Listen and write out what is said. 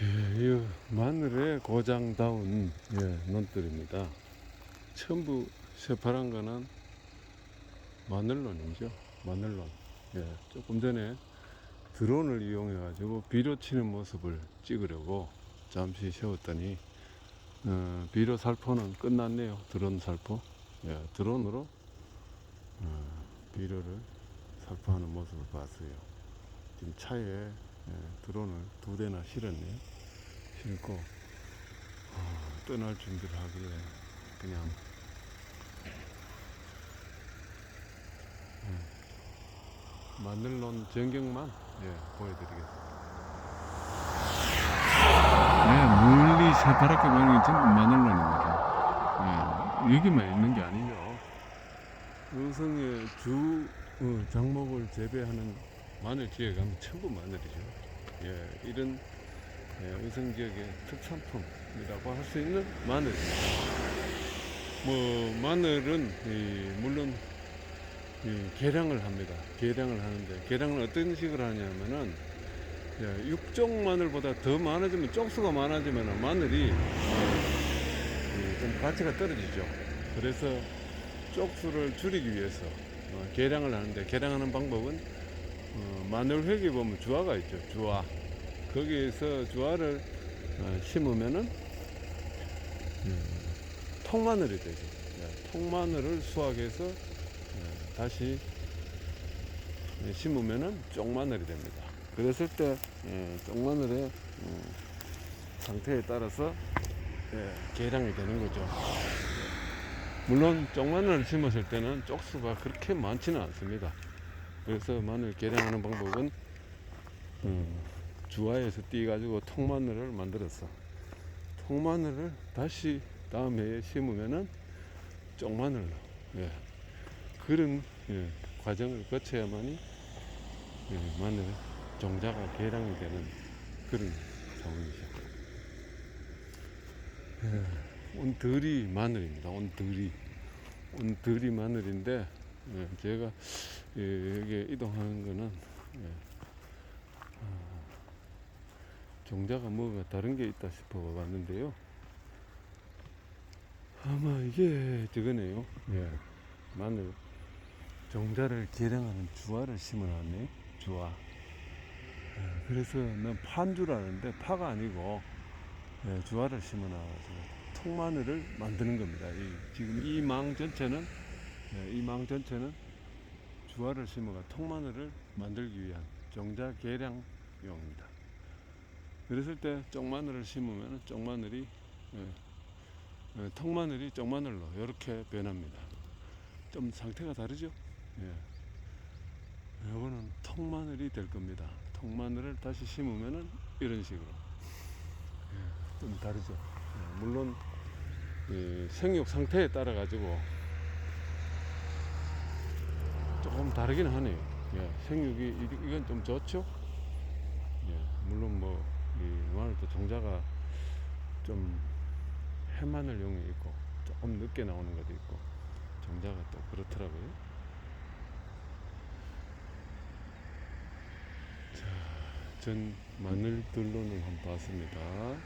예, 이 마늘의 고장다운 예, 논들입니다. 전부 새파란 거는 마늘론이죠. 마늘론. 예, 조금 전에 드론을 이용해 가지고 비료 치는 모습을 찍으려고 잠시 세웠더니 어, 비료 살포는 끝났네요. 드론 살포. 예, 드론으로 어, 비료를 살포하는 모습을 봤어요. 지금 차에 예, 드론을 두 대나 실었네요. 실고 아, 떠날 준비를 하길래 그냥 예, 마늘론 전경만 예, 보여드리겠습니다. 네, 멀리 새파랗게 보이는 게 전부 마늘론입니다. 예, 여기만 있는 게 아니죠. 의성의 주 어, 작목을 재배하는 마늘 지역에 가면 전부 마늘이죠. 예, 이런 예, 의성 지역의 특산품이라고 할 수 있는 마늘입니다. 뭐 마늘은 이, 물론 이, 계량을 합니다. 계량을 하는데 계량을 어떤 식으로 하냐면은 예, 육종 마늘보다 더 많아지면 쪽수가 많아지면 마늘이 예, 이, 좀 가치가 떨어지죠. 그래서 쪽수를 줄이기 위해서 어, 계량을 하는데 계량하는 방법은 어, 마늘 획에 보면 주화가 있죠. 주화. 거기에서 주화를 어, 심으면은 음, 통마늘이 되죠. 예, 통마늘을 수확해서 예, 다시 예, 심으면은 쪽마늘이 됩니다. 그랬을 때 예, 쪽마늘의 어, 상태에 따라서 예, 계량이 되는 거죠. 물론 쪽마늘을 심었을 때는 쪽수가 그렇게 많지는 않습니다. 그래서 마늘 계량하는 방법은 음, 주화에서 띄가지고 통마늘을 만들었어. 통마늘을 다시 다음 해에 심으면은 쪽마늘로 예. 그런 예, 과정을 거쳐야만이 예, 마늘 종자가 계량이 되는 그런 상황이죠. 예, 온들이 마늘입니다. 온들이 온들이 마늘인데 예, 제가 예, 여기에 이동하는 거는 예, 아, 종자가 뭐가 다른 게 있다 싶어 봤는데요. 아마 이게 저거네요. 예, 마늘 종자를 계량하는 주화를 심어놨네. 주화. 예, 그래서 난 파인 줄 아는데 파가 아니고 예, 주화를 심어놔가지고 통마늘을 만드는 겁니다. 이, 지금 이 망 전체는 예, 이망 전체는 주화를 심어가 통마늘을 만들기 위한 종자 계량용입니다. 그랬을 때 쪽마늘을 심으면 쪽마늘이 예, 예, 통마늘이 쪽마늘로 이렇게 변합니다. 좀 상태가 다르죠? 예. 이거는 통마늘이 될 겁니다. 통마늘을 다시 심으면은 이런 식으로 예, 좀 다르죠. 예, 물론 이 생육 상태에 따라 가지고 조금 다르긴 하네요. 예, 생육이 이- 이건 좀 좋죠. 예, 물론 뭐이 마늘도 종자가 좀 해마늘용이 있고 조금 늦게 나오는 것도 있고 종자가 또 그렇더라고요. 자, 전 마늘 들로는 한번 봤습니다.